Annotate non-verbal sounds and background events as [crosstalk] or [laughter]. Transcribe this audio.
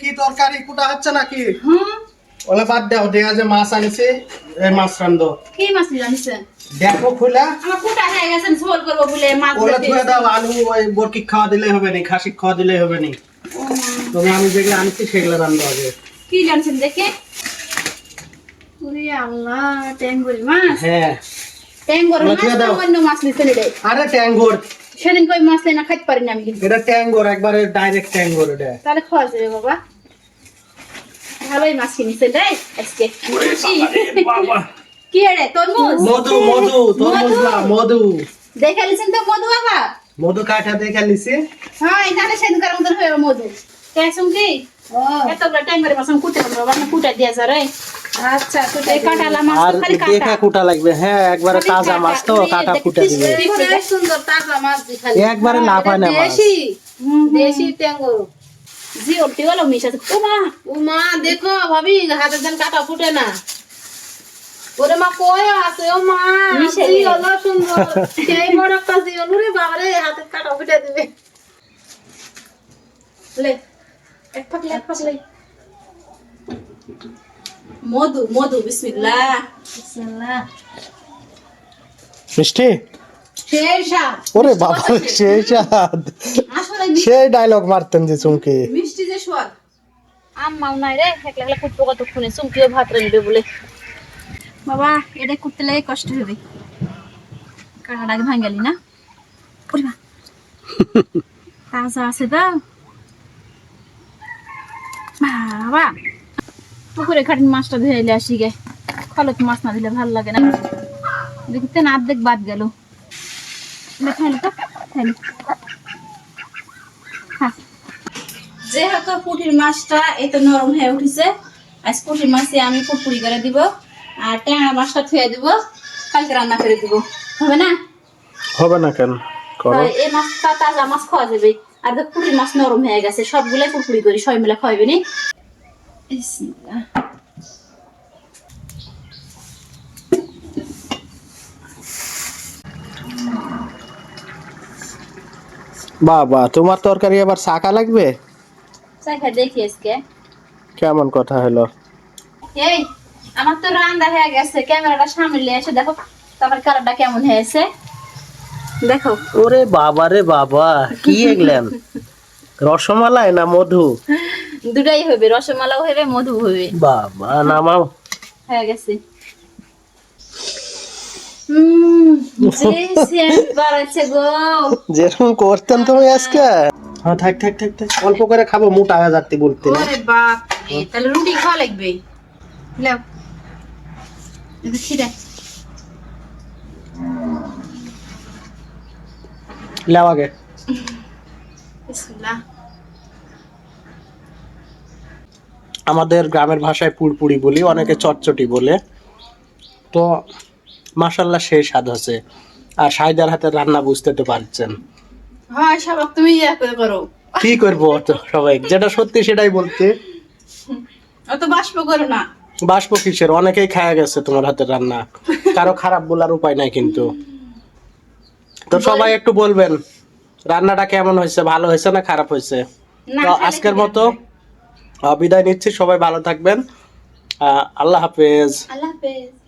কি তরকারি? কুটা হচ্ছে নাকি? ওলে বাদ দাও দেখা যে মাছ আনিছে এই মাছ রান্ধো। কি মাছ জানিছেন দেখো খুলা। আমার কুটা হয়ে গেছেন ঝোল করব বলে মাছ ওলে ধরতে দাও আলু ওই বরকি খাওয়া দিলে হবে নি খাসি খাওয়া দিলে হবে নি। তুমি আমি যেগুলো আনছি সেগুলো রান্ধো আগে। কি জানছেন দেখে? ওরে আল্লাহ ট্যাঙ্গুরি মাছ। হ্যাঁ। ট্যাঙ্গর মাছ দাও। অন্য মাছ নিতে রে। আরে ট্যাঙ্গোর সেদিন কই মাছ না খাইতে পারি না আমি কিন্তু। এটা ট্যাঙ্গোর একবারে ডাইরেক্ট ট্যাঙ্গোর এটা। তাহলে খাওয়া যাবে বাবা। ভালোই মাছ কিনেছে রে আজকে। কি রে তরমুজ? মধু মধু তরমুজ না মধু? দেখে লিছেন তো মধু বাবা? মধু কাঠা দেখে নিছি হ্যাঁ এখানে সেদিনকার মতন হয়ে মধু। কেসুম কি? এতগুলো টাইম করে মাছ কুটে বাবা না কুটে দিয়া যা রে। আচ্ছা কুটে কাটালা মাছ আর তো খালি দেখা কাটা। কুটা লাগবে হ্যাঁ একবারে তাজা মাছ তো কাটা ফুটে দিবে। সুন্দর তাজা মাছ খালি। একবারে লাফায় না মাছ। দেশি। ট্যাঙ্গর জি ওটি হলো মিশা তোমা উমা! দেখো ভাবি হাতের ধান কাটা ফুটে না। ওরে মা কয় আছে? ও মা মিশে জি গেলে। হলো সুন্দর। সেই বড় একটা জি হলো রে বাবারে হাতের কাটা ফুটে দিবে। লে এক পাক লে এক পাক লে। মধু মধু বিসমিল্লাহ। বিসমিল্লাহ। মিষ্টি? সেই ওরে বাবা সেই স্বাদ। সেই ডায়লগ মারতেন যে চুমকি। মিষ্টি যে স্বাদ। আম্মাও নাই রে একলা একলা কুটবো কতক্ষণে? চুমকিও ভাত রাখবে বলে। বাবা এটা করতে লাগে কষ্ট হবে। কাটাটা আগে ভাঙ্গালি না? ওরে [laughs] তাজা আছে তো? বাবা। পুকুরে খাটিন মাছটা ধুয়ে এলে আসি গে। খলত মাছ না দিলে ভালো লাগে না। দেখতে না অর্ধেক বাদ গেল। খাইলি তো খাইলি। যেহেতু পুঁটির মাছটা এই তো নরম হয়ে উঠেছে আজ পুঁটির মাছে আমি পুরপুরি করে দিব আর ট্যাংরা মাছটা থুয়ে দিব কালকে রান্না করে দিব। হবে না? হবে না কেন? এই মাছটা তাজা মাছ খাওয়া যাবে। আর পুঁটির মাছ নরম হয়ে গেছে সবগুলাই পুরপুরি করি সবাই মিলে খাওয়াবে নি? বিসমিল্লাহ। বাবা তোমার তরকারি আবার শাকা লাগবে? চাখা দেখি আজকে। কেমন কথা হলো? এই আমার তো রান্না হয়ে গেছে ক্যামেরাটা সামনে নিয়ে এসে দেখো তারপর কালারটা কেমন হয়েছে। দেখো। ওরে বাবা রে বাবা কি এগলেন? [laughs] রসমালাই না মধু? দুটাই হবে রসমালাও হবে মধু হবে বাবা নামাও। হয়ে গেছে। [laughs] যেরকম করতেন তুমি আজকে। হ্যাঁ থাক থাক থাক থাক। অল্প করে খাব মোটা হয়ে যাচ্ছে বলতে। বাপ তাহলে রুটি খাওয়া লাগবে? লাও এটা লাও আগে বিসমিল্লাহ আমাদের গ্রামের ভাষায় পুরপুরি বলি অনেকে চটচটি বলে। তো মাসাল্লাহ সেই স্বাদ হচ্ছে। আর সাইদার হাতের রান্না বুঝতে তো পারছেন। হ্যাঁ সব তুমি ইয়া করে করো। কি করব সবাই? যেটা সত্যি সেটাই বলতে অত বাষ্প করো না। বাষ্প কিসের? অনেকেই খায়া গেছে তোমার হাতের রান্না। কারও খারাপ বলার উপায় নাই কিন্তু। তো সবাই একটু বলবেন রান্নাটা কেমন হয়েছে? ভালো হয়েছে না খারাপ হয়েছে? তো আজকের মতো বিদায় নিচ্ছি সবাই ভালো থাকবেন। আল্লাহ হাফেজ। আল্লাহ হাফেজ।